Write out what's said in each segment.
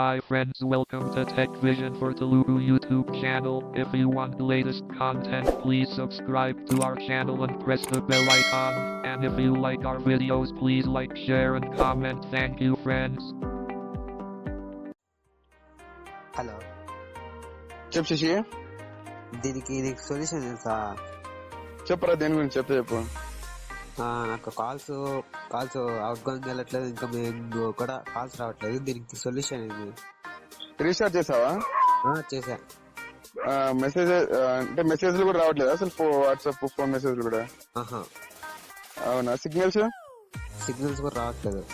Hi friends, welcome to Tech Vision for Telugu YouTube channel. If you want the latest content, please subscribe to our channel and press the bell icon. And if you like our videos, please like, share and comment. Thank you friends. Hello చెప్పు శశి దీనికి నీకు solution తెలుసా చెప్పురా దేని గురించి చెప్పు చెప్పు ఆ, నాకు కాల్స్ కాల్స్ అవుట్ గోయింగ్ వెళ్ళట్లేదు ఇంకా మేము కూడా కాల్స్ రావట్లేదు. దీనికి సొల్యూషన్ ఇది రీఛార్జ్ చేసావా? ఆ, చేశా. మెసేజ్ అంటే మెసేజ్లు కూడా రావట్లేదు? అసలు వాట్సాప్ ఫోన్ మెసేజ్లు కూడా? ఆహా. అవునా? సిగ్నల్స్ సిగ్నల్స్ కూడా రావట్లేదు.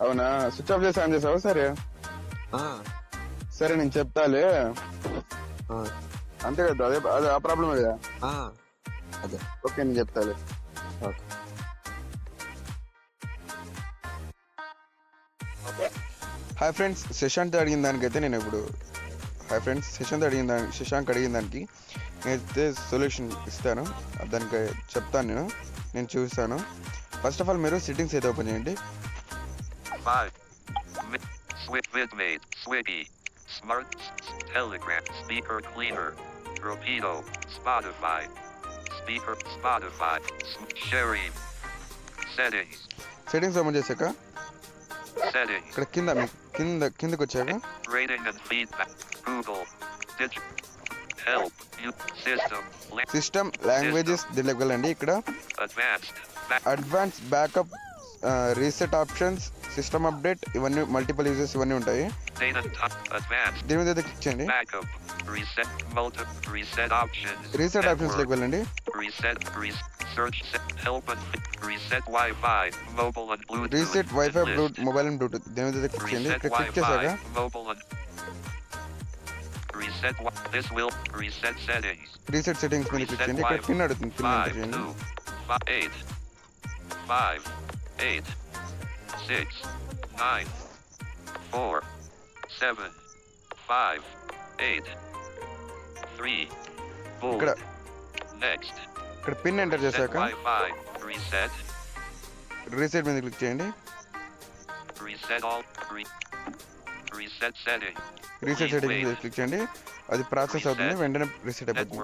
అవునా? స్విచ్ ఆఫ్ చేసి ఆన్ చేసావా? సరే. ఆ, సరే నేను చెప్తాలే. ఆ, అంతే కదా అదే ఆ ప్రాబ్లమే కదా? ఆ, అదే. ఓకే నేను చెప్తాలే. ఓకే. హాయ్ ఫ్రెండ్స్ శశాంత్ అడిగిన దానికైతే నేను ఇప్పుడు హాయ్ ఫ్రెండ్స్ శశాంత్ అడిగిన దానికి శశాంక్ అడిగిన దానికి నేనైతే సొల్యూషన్ ఇస్తాను. దానికి చెప్తాను నేను నేను చూస్తాను. ఫస్ట్ ఆఫ్ ఆల్ మీరు సెట్టింగ్స్ అయితే ఓపెన్ చేయండి. 5. Mi- Switch VidMate, Swiggy, Smart, Telegram, Speaker Cleaner, Rapido, Spotify, Speaker, Spotify, Sharing, Settings, settings open చేశాక ఇక్కడ కింద కింద కిందకి వచ్చాక? సిస్టమ్ లాంగ్వేజెస్ దీనిలోకి వెళ్ళండి ఇక్కడ. Advance backup reset options system update ఇవన్నీ మల్టిపుల్ యూజెస్ ఇవన్నీ ఉంటాయి. దీని మీద క్లిక్ చేయండి. రీసెట్ ఆప్షన్స్లోకి వెళ్ళండి. Reset, Reset. search, set, help and reset Wi-Fi, mobile and Bluetooth. Reset Wi-Fi, Bluetooth, mobile and Bluetooth. देने दे चेंज कर क्लिक कैसे आएगा? Mobile and reset. This will reset settings. Reset settings में क्लिक चेंज कर pin आड़ pin आड़ change. Five, eight, five, eight, six, nine, four, seven, five, eight, three, four. Next ఇక్కడ pin enter చేశాక reset reset మీద click చేయండి. Reset all reset setting reset setting మీద click చేయండి. అది ప్రాసెస్ అవుతుంది వెంటనే రీసెట్ అయిపోతుంది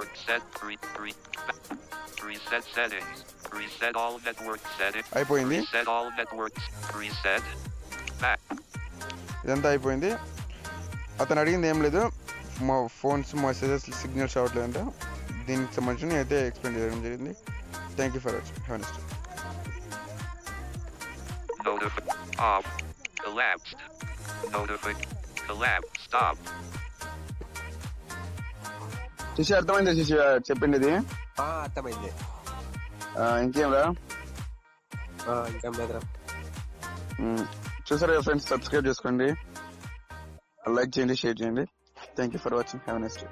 reset setting reset all network setting అయిపోయింది. రీసెట్ ఆల్ నెట్వర్క్ రీసెట్ ఇదంతా అయిపోయింది. అతను అడిగింది ఏం లేదు. మా ఫోన్స్ మా సిగ్నల్స్ అవ్వట్లేదంటే దీనికి సంబంధించి నేను అయితే ఎక్స్ప్లెయిన్ చేయడం జరిగింది thank you for watching have next Notify. Off. Collapsed. Notify. Collapse. Stop. Shashi అర్థమైంది శశి చెప్పింది ఇది ఆ, అర్థమైంది ఇంకేం రా ఇంకేం లేదురా చూసారా ఫ్రెండ్స్ సబ్స్క్రైబ్ చేసుకోండి లైక్ చేయండి షేర్ చేయండి thank you for watching have next